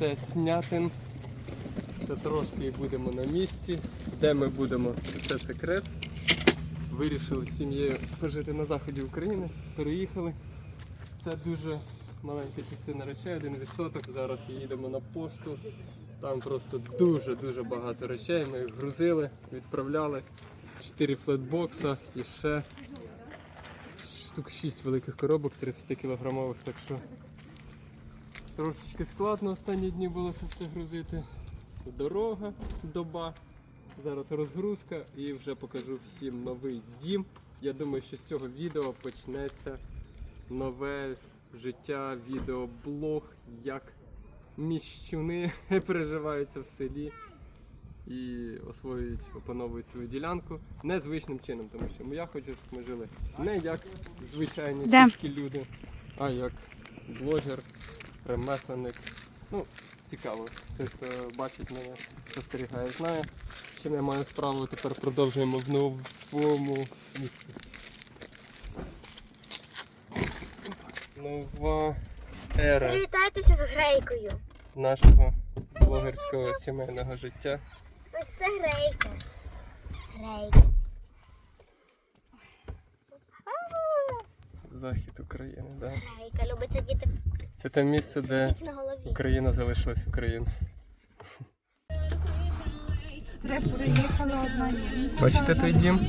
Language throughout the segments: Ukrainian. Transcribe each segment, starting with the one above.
це Снятин. Ще трошки будемо на місці. Де ми будемо, це секрет. Вирішили з сім'єю пожити на заході України, переїхали. Це дуже маленька частина речей, один відсоток. Зараз їдемо на пошту. Там просто дуже-дуже багато речей. Ми їх грузили, відправляли. Чотири флетбокса і ще штук 6 великих коробок 30 кілограмових, так що трошечки складно останні дні було це все грузити. Дорога, доба, зараз розгрузка і вже покажу всім новий дім. Я думаю, що з цього відео почнеться нове життя, відеоблог, як міщуни переживаються в селі і освоюють, опановують свою ділянку незвичним чином, тому що я хочу, щоб ми жили не як звичайні Де? люди, а як блогер, ремесленник. Ну, цікаво. Той, хто бачить мене, спостерігає, знає. з Чим я маю справу, тепер продовжуємо в новому місці. Нова ера Привітайтеся з грейкою. нашого блогерського сімейного життя. Ось це грейка. Грейка. Захід України, да. Грейка. Любить сидіти Це те місце, де. Україна залишилась одна. Бачите той дім?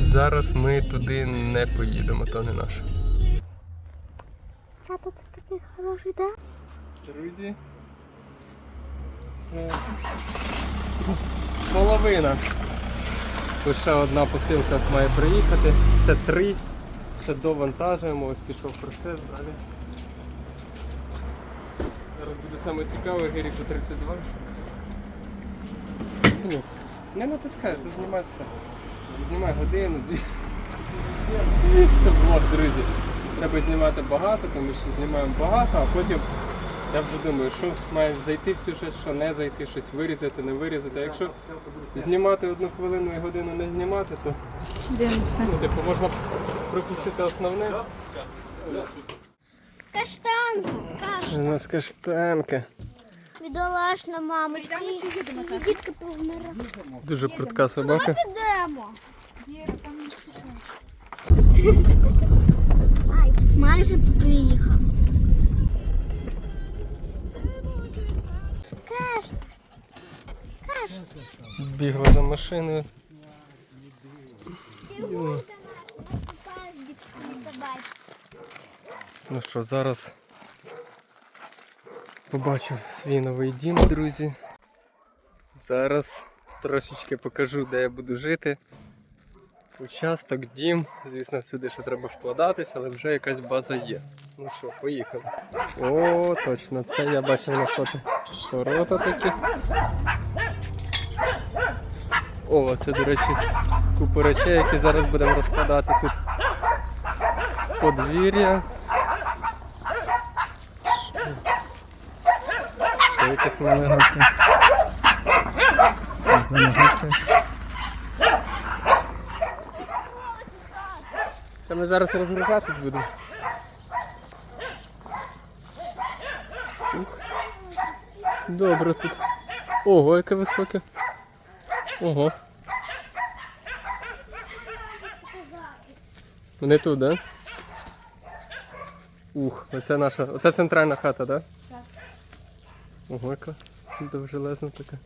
Зараз ми туди не поїдемо, то не наш. А тут такий хороший, да? Друзі, це половина. Лише одна посилка має приїхати. Це три. Ще довантажуємо, ось пішов процес далі. Саме цікаве, Геріку 32. Ні, не натискай, це знімай все. Знімай годину, дві. Це влог, друзі. Треба знімати багато, тому що знімаємо багато, а потім я вже думаю, що має зайти в сюжет, що не зайти, щось вирізати, не вирізати. А якщо знімати одну хвилину і годину не знімати, то Дивимося. ну, типу, можна пропустити основне. Каштан. Це у нас каштанка. Бідолашна мамочка. Її дітка повмирала. Дуже прудка собака. Підемо. Майже приїхав. Кашта. Бігла за машиною. Ну що, зараз побачу свій новий дім, друзі. Зараз трошечки покажу, де я буду жити. Участок, дім. Звісно, всюди ще треба вкладатися, але вже якась база є. Ну що, поїхали. О, точно, це я бачив на фото. Ворота такі. О, це, до речі, купа речей, які зараз будемо розкладати тут. Подвір'я. Якась малегатка. Занагадка. Та ми зараз розгружатись будемо. Добре тут. Ого, яке високе. Ого. Вони тут, да? Ух, оце наша. Оце центральна хата, да? Ого, яка довжелезна така.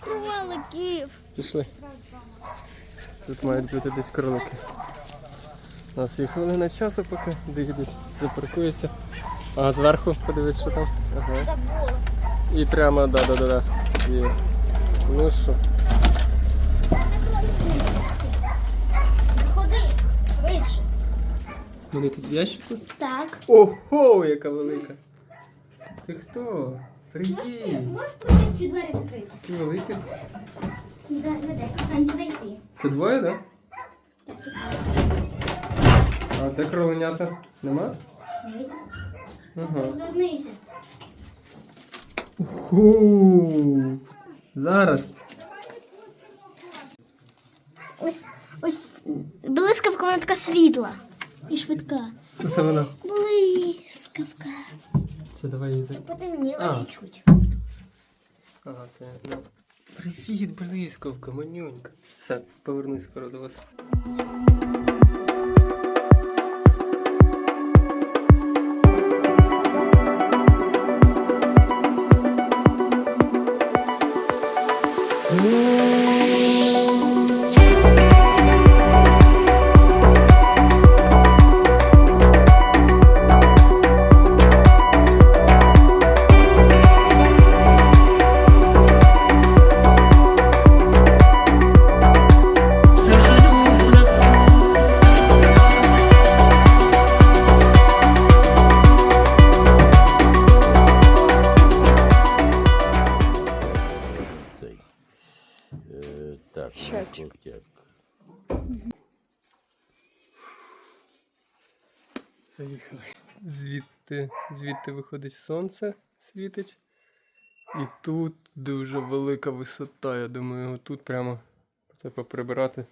Кроликів. Пішли. Тут мають бути десь кролики. У нас є хвилина часу, поки доїдуть, запаркуються. А зверху подивись, що там. Ага. І прямо, да, да, да, да. Є. Ну що, Заходи. Швидше. Вони тут в ящику? Так. Ого, яка велика! Ти хто? Привіт! Можеш пройти чи двері закрити? Такі великі. Не дай, не. Останься зайти. Це двоє, так? Так, А де кроленята? Нема? Дивись. Ага. Звернися. Ху. Зараз. Ось, ось блискавка, вона така світла і швидка. Це вона. Блискавка. Це давай її за... Потемніло чуть-чуть. Ага, це. Ну. Привіт, блискавка, манюнька. Все, повернусь скоро до вас. Звідти, звідти виходить сонце, світить. І тут дуже велика висота. Я думаю, тут прямо треба прибирати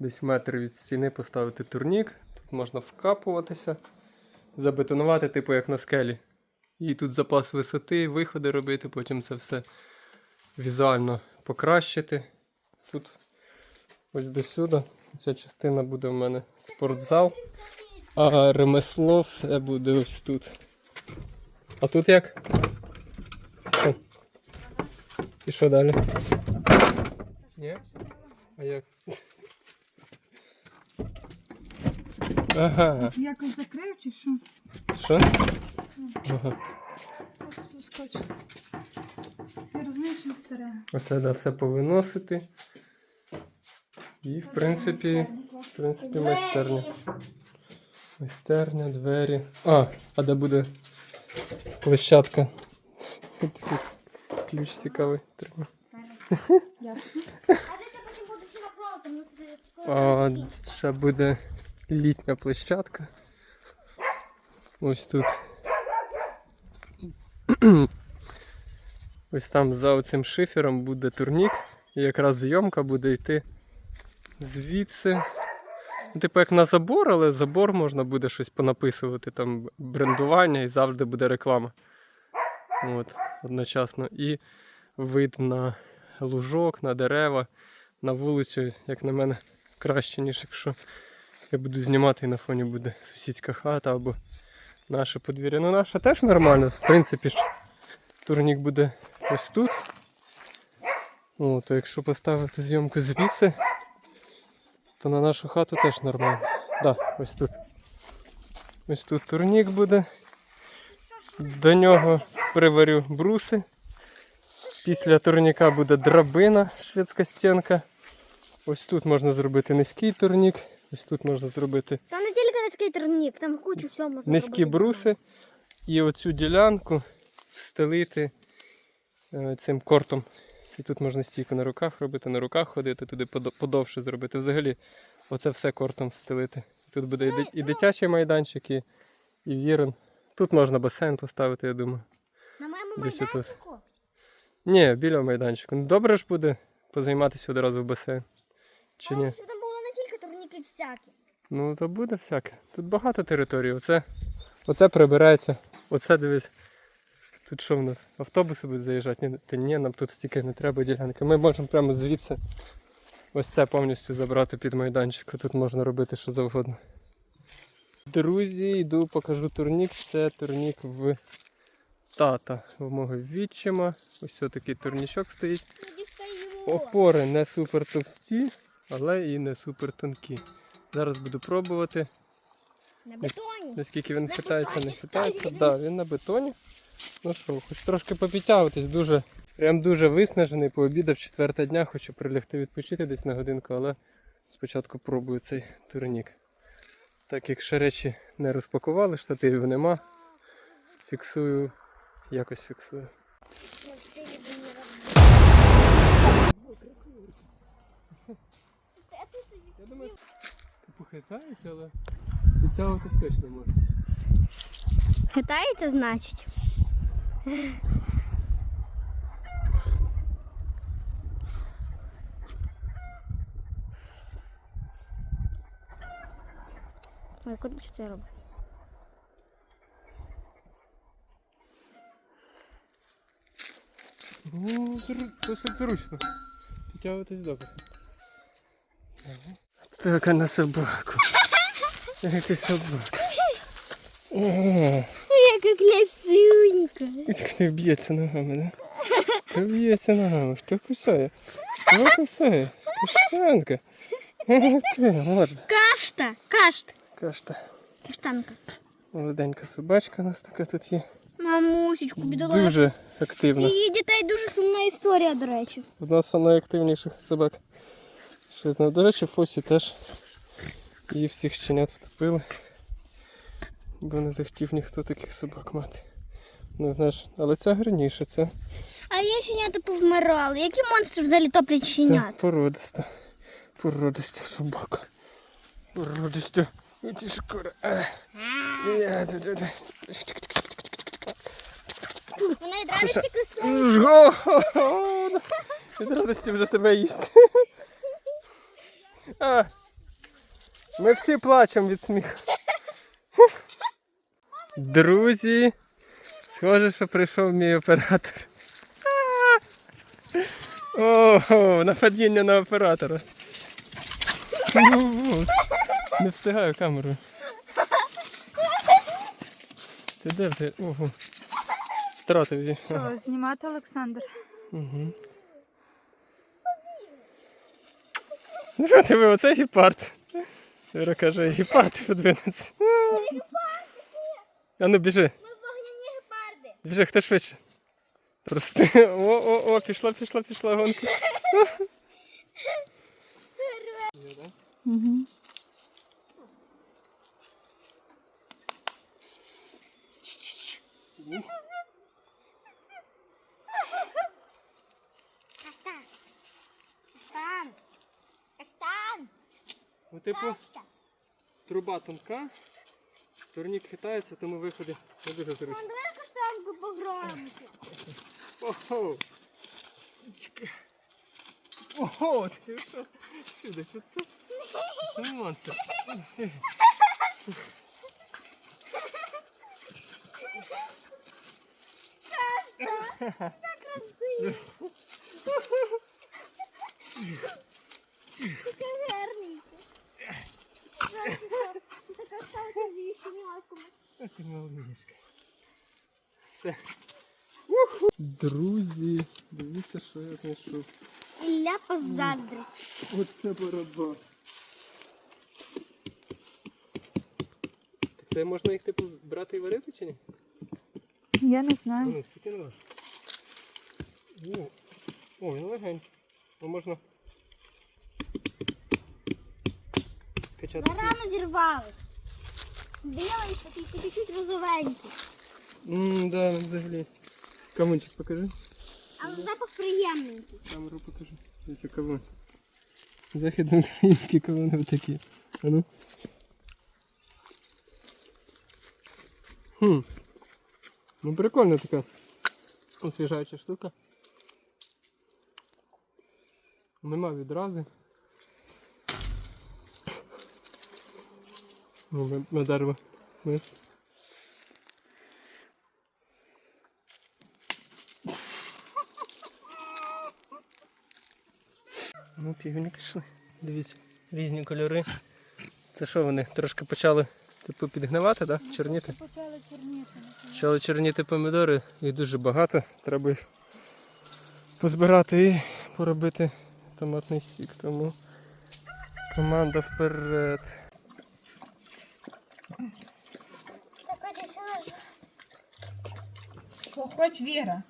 десь метр від стіни, поставити турнік. Тут можна вкапуватися, забетонувати, типу як на скелі. І тут запас висоти, виходи робити, потім це все візуально покращити. Тут ось до сюди. Ця частина буде в мене спортзал. А ремесло все буде ось тут. А тут як? І що далі? Ні? А як? Ага. Якось закрив чи що? Що? Ага. Просто скотч. Я розумію, що старе. Оце да, все повиносити. І в принципі, в принципі, майстерня. Майстерня, двері. А, а де буде площадка? Такий ключ цікавий. Треба. А де ти потім собі А, ще буде літня площадка. Ось тут. Ось там за оцим шифером буде турнік. І якраз зйомка буде йти звідси. Ну, Типу як на забор, але забор можна буде щось понаписувати, там брендування і завжди буде реклама. От, одночасно. І вид на лужок, на дерева, на вулицю, як на мене, краще, ніж якщо я буду знімати і на фоні буде сусідська хата або наше подвір'я. Ну, наша теж нормально, в принципі турнік буде ось тут. О, то якщо поставити зйомку звідси, то на нашу хату теж нормально. Да, ось тут. Ось тут турнік буде. До нього приварю бруси. Після турніка буде драбина, шведська стінка. Ось тут можна зробити низький турнік. Ось тут можна зробити Там не тільки низький турнік, там кучу всього можна низькі зробити. бруси. І оцю ділянку встелити е, цим кортом. І тут можна стійку на руках робити, на руках ходити, туди подовше зробити. Взагалі, оце все кортом встелити. Тут буде і, дитячий майданчик, і, і вірен. Тут можна басейн поставити, я думаю. На моєму Десь майданчику? Ні, біля майданчику. Ну, Добре ж буде позайматися одразу в басейн. Чи ні? Там було не тільки турніки всякі. Ну, то буде всяке. Тут багато територій. Оце, оце прибирається. Оце дивись. Тут що в нас? Автобуси будуть заїжджати? Ні, та ні, нам тут стільки не треба ділянки. Ми можемо прямо звідси ось це повністю забрати під майданчик. Тут можна робити що завгодно. Друзі, йду покажу турнік. Це турнік в тата в мого відчима. Ось такий турнічок стоїть. Опори не супер товсті, але і не супер тонкі. Зараз буду пробувати. На бетоні. Наскільки він хитається, не хитається. Так, да, він на бетоні. Ну що, хоч трошки попідтягуватись, дуже, прям дуже виснажений, пообідав четверта дня, хочу прилягти відпочити десь на годинку, але спочатку пробую цей турнік. Так як ще речі не розпакували, штативів нема. Фіксую, якось фіксую. Я думаю, типу хитається, але Витягувати точно можна. Хитається, значить. Ой, що це робить? Ну, це зручно. Підтягуватись добре. Так, а на собаку. Ти собака. О, Яка красунька. Хто б'ється ногами, да? Хто б'ється ногами? Хто кусає? Хто кусає? Каштанка. Ти, морда. Кашта. Кашт. Кашта. Каштанка. Молоденька собачка у нас така тут є. Мамусечку, бідолашку. Дуже активна. Її дітей дуже сумна історія, до речі. Одна з найактивніших собак. Я знаю. До речі, Фосі теж її всіх щенят втопили. Бо не захотів ніхто таких собак мати. Ну, знаєш, але ця гарніша, це, А є щенята повмирали. Які монстри взагалі топлять це щенят? породиста. Породиста собака. Породиста. Да, да. Вона від радості красива. Від радості вже тебе їсти. Ми всі плачемо від сміху. Друзі, схоже, що прийшов мій оператор. Ого, нападіння на оператора. Не встигаю камерою. Ти де ти? Ого. Втратив її. Ага. Що, знімати Олександр? Угу. Ну, тебе оце гепард. Віра каже, гепард подвинеться. А ну біжи, Ми вогняні гепарди. біжи, хто швидше. Просто. О, о, о, пішла, пішла, пішла гонка. Угу. Каштан. Каштан. Ну, типу, труба тонка, турнік хитається, тому виходи не дуже зручно. Давай каштанку пограємося. Ого! Ого, ти що? Сюди, що це? Це монстр. Красиво. Така стала віщеняком. Ти малишка. Все. Друзі, дивіться, що я знайшов. Ілля позаздрить. Оце бараба. Це можна їх типу брати і варити чи ні? Я не знаю. Ну, скільки не. О, о, він легенький. Ну, можна качати. Ми рано зірвали. Білий, такий чуть-чуть розовенький. Ммм, да, взагалі. Камунчик покажи. Але запах приємненький. Камеру покажи. Це кавун. Західноукраїнські кавуни такі. А ну. Хм. Ну прикольна така освіжаюча штука. Нема відрази. Ну, на дерево. Ну, півні пішли. Дивіться, різні кольори. Це що вони трошки почали типу підгнивати, да? Чорніти? Почали чорніти. Почали чорніти помідори, їх дуже багато. Треба їх позбирати і поробити томатний сік. Тому команда вперед. Так, ось Що, хоч Віра?